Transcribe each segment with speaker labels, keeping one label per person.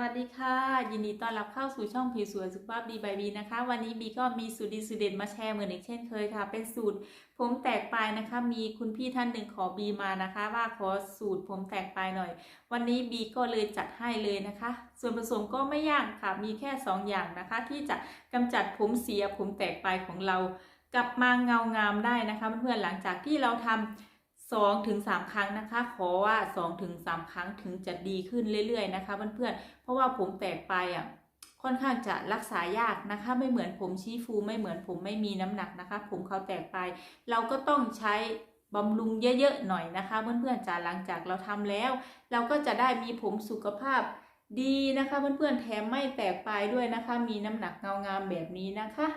Speaker 1: วัสดีค่ะ ยินดีต้อนรับเข้าสู่ช่องผิวสวยสุขภาพดีบายบีนะคะ วันนี้บีก็มีสูตรดีสูตรเด็ดมาแชร์เหมือนอีกเช่นเคยค่ะ เป็นสูตรผมแตกปลายนะคะ มีคุณพี่ท่านหนึ่งขอบีมานะคะ ว่าขอสูตรผมแตกปลายหน่อย วันนี้บีก็เลยจัดให้เลยนะคะ ส่วนผสมก็ไม่ยากค่ะ มีแค่ 2 อย่างนะคะ ที่จะกำจัดผมเสียผมแตกปลายของเรา กลับมาเงางามได้นะคะเพื่อนๆหลังจากที่เราทำ 2-3ถึงสครั้งนะคะ ขอว่า 2-3ถึงสครั้งถึงจะดีขึ้นเรื่อยๆนะคะเพื่อนๆเพราะว่าผมแตกไปอะค่อนข้างจะรักษายากนะคะ ไม่เหมือนผมชี้ฟูไม่เหมือนผมไม่มีน้ำหนักนะคะ ผมเขาแตกไป เราก็ต้องใช้บำรุงเยอะๆหน่อยนะคะ เพื่อนๆจ๋าหลังจากเราทำแล้ว เราก็จะได้มีผมสุขภาพดีนะคะเพื่อนๆแถมไม่แตกไปด้วยนะคะ มีน้ำหนักเงามๆแบบนี้นะคะ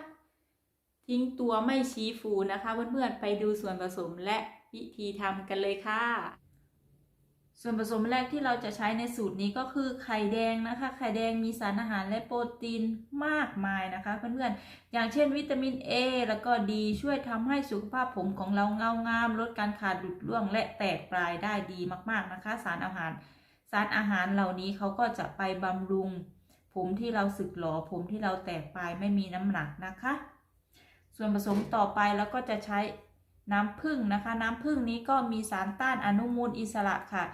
Speaker 1: ทิ้งตัวไม่ชี้ฟูนะคะเพื่อนๆไปดูส่วนผสมและ วิธีทำกันเลยค่ะ ส่วนผสมแรกที่เราจะใช้ในสูตรนี้ก็คือไข่แดงนะคะ ไข่แดงมีสารอาหารและโปรตีนมากมายนะคะ เพื่อนๆ อย่างเช่นวิตามิน A แล้วก็ดีช่วยทำให้สุขภาพผมของเราเงางาม ลดการขาดหลุดร่วงและแตกปลายได้ดีมากๆนะคะ สารอาหาร สารอาหารเหล่านี้เขาก็จะไปบำรุง ผมที่เราสึกหรอผมที่เราแตกปลายไม่มีน้ำหนักนะคะ ส่วนผสมต่อไปแล้วก็จะใช้ น้ำผึ้งนะคะ น้ำผึ้งนี้ก็มีสารต้านอนุมูลอิสระค่ะ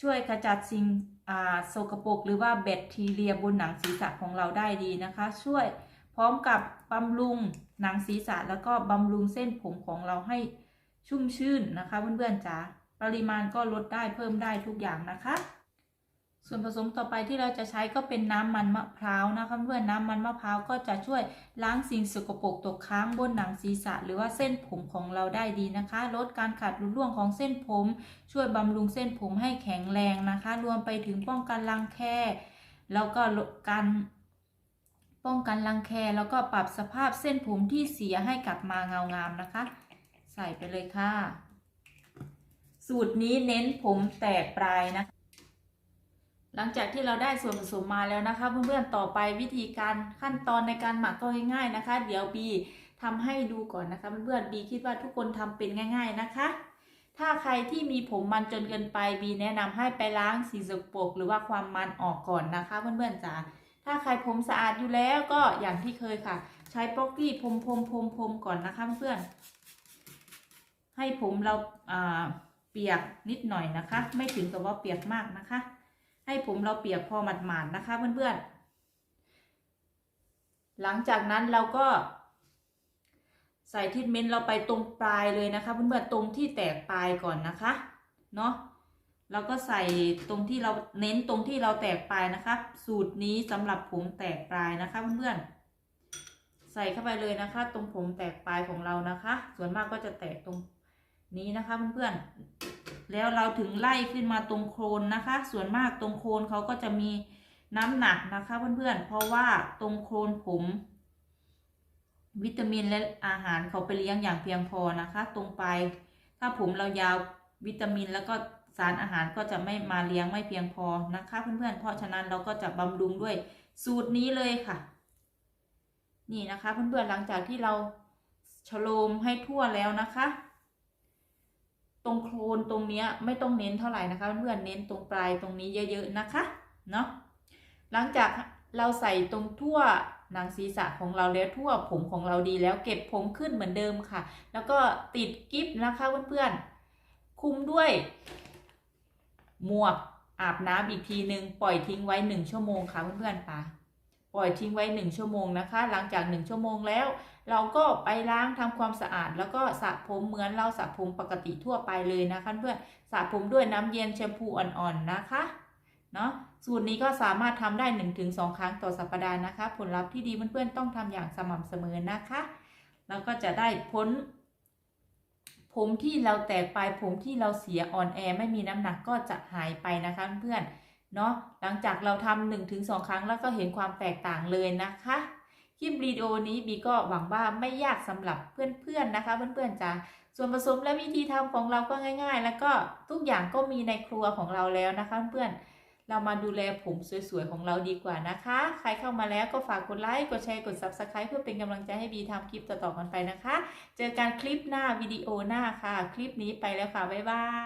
Speaker 1: ช่วยขจัดสิ่งอ่าโสกปรกหรือว่าแบคทีเรียบนหนังศีรษะของเราได้ดีนะคะ ช่วยพร้อมกับบำรุงหนังศีรษะแล้วก็บำรุงเส้นผมของเราให้ชุ่มชื่นนะคะเพื่อนๆจ๋าปริมาณก็ลดได้เพิ่มได้ทุกอย่างนะคะ ส่วนผสมต่อไปที่เราจะใช้ก็เป็นน้ำมันมะพร้าวนะคะเพื่อนน้ำมันมะพร้าวก็จะช่วยล้างสิ่งสกปรกตกค้างบนหนังศีรษะ หรือว่าเส้นผมของเราได้ดีนะคะ ลดการขาดหลุดร่วงของเส้นผม ช่วยบำรุงเส้นผมให้แข็งแรงนะคะ รวมไปถึงป้องกันรังแคแล้วก็การป้องกันรังแคแล้วก็ปรับสภาพเส้นผมที่เสียให้กลับมาเงางามนะคะ ใส่ไปเลยค่ะ สูตรนี้เน้นผมแตกปลายนะคะ หลังจากที่เราได้ส่วนผสมมาแล้วนะคะ เพื่อนๆต่อไปวิธีการขั้นตอนในการหมักก็ง่ายๆนะคะ เดี๋ยวบีทำให้ดูก่อนนะคะเพื่อนๆบีคิดว่าทุกคนทำเป็นง่าย ๆนะคะ ถ้าใครที่มีผมมันจนเกินไปบีแนะนำให้ไปล้างสีสกปรกหรือว่าความมันออกก่อนนะคะเพื่อนๆจ๋าถ้าใครผมสะอาดอยู่แล้วก็อย่างที่เคยค่ะ ใช้ป๊อกกี้พรมพรมพรมพรมก่อนนะคะเพื่อนๆให้ผมเราอ่าเปียกนิดหน่อยนะคะ ไม่ถึงกับว่าเปียกมากนะคะ ให้ผมเราเปียกพอหมาดๆนะคะเพื่อนๆ หลังจากนั้นเราก็ใส่ทิทเมนต์เราไปตรงปลายเลยนะคะเพื่อนๆตรงที่แตกปลายก่อนนะคะเนาะเราก็ใส่ตรงที่เราเน้นตรงที่เราแตกปลายนะคะ สูตรนี้สำหรับผมแตกปลายนะคะเพื่อนๆใส่เข้าไปเลยนะคะ ตรงผมแตกปลายของเรานะคะ ส่วนมากก็จะแตกตรงนี้นะคะเพื่อนๆ แล้วเราถึงไล่ขึ้นมาตรงโคนนะคะ ส่วนมากตรงโคนเขาก็จะมีน้ำหนักนะคะเพื่อนๆ เพราะว่าตรงโคนผม วิตามินและอาหารเขาไปเลี้ยงอย่างเพียงพอนะคะ ตรงปลายถ้าผมเรายาววิตามินแล้วก็สารอาหารก็จะไม่มาเลี้ยงไม่เพียงพอนะคะเพื่อนๆ เพราะฉะนั้นเราก็จะบำรุงด้วยสูตรนี้เลยค่ะ นี่นะคะเพื่อนๆหลังจากที่เราฉโลมให้ทั่วแล้วนะคะ ตรงโคลนตรงเนี้ยไม่ต้องเน้นเท่าไหร่นะคะเพื่อนเน้นตรงปลายตรงนี้เยอะๆนะคะเนาะหลังจากเราใส่ตรงทั่วหนังศีรษะของเราแล้วทั่วผมของเราดีแล้วเก็บผมขึ้นเหมือนเดิมค่ะ แล้วก็ติดกิฟนะคะเพื่อนๆคุมด้วย หมวกอาบน้ำอีกทีหนึ่งปล่อยทิ้งไว้หนึ่งชั่วโมงค่ะเพื่อนๆค่ะ ปล่อยทิ้งไว้หนึ่งชั่วโมงนะคะ หลังจากหนึ่งชั่วโมงแล้ว เราก็ไปล้างทำความสะอาด แล้วก็สระผมเหมือนเราสระผมปกติทั่วไปเลยนะคะเพื่อนสระผมด้วยน้ำเย็นแชมพูอ่อนๆนะคะเนาะสูตรนี้ก็สามารถทำได้ 1-2 ครั้งต่อสัปดาห์นะคะ ผลลัพธ์ที่ดีเพื่อนๆต้องทำอย่างสม่ำเสมอนะคะแล้วก็จะได้พ้น ผมที่เราแตกปลายผมที่เราเสียอ่อนแอไม่มีน้ำหนักก็จะหายไปนะคะเพื่อน เนาะหลังจากเราทำหนึ่งถึงสองครั้งแล้วก็เห็นความแตกต่างเลยนะคะ คลิปวิดีโอนี้บีก็หวังว่าไม่ยากสำหรับเพื่อนๆนะคะ เพื่อนๆจ้าส่วนผสมและวิธีทำของเราก็ง่าย ๆ แล้วก็ทุกอย่างก็มีในครัวของเราแล้วนะคะเพื่อนๆเรามาดูแลผมสวยๆ ของเราดีกว่านะคะ ใครเข้ามาแล้วก็ฝากกดไลค์ กดแชร์ กด Subscribe เพื่อเป็นกำลังใจให้บีทำคลิปต่อๆกันไปนะคะ เจอกันคลิปหน้าวิดีโอหน้าค่ะ คลิปนี้ไปแล้วค่ะ บ๊ายบาย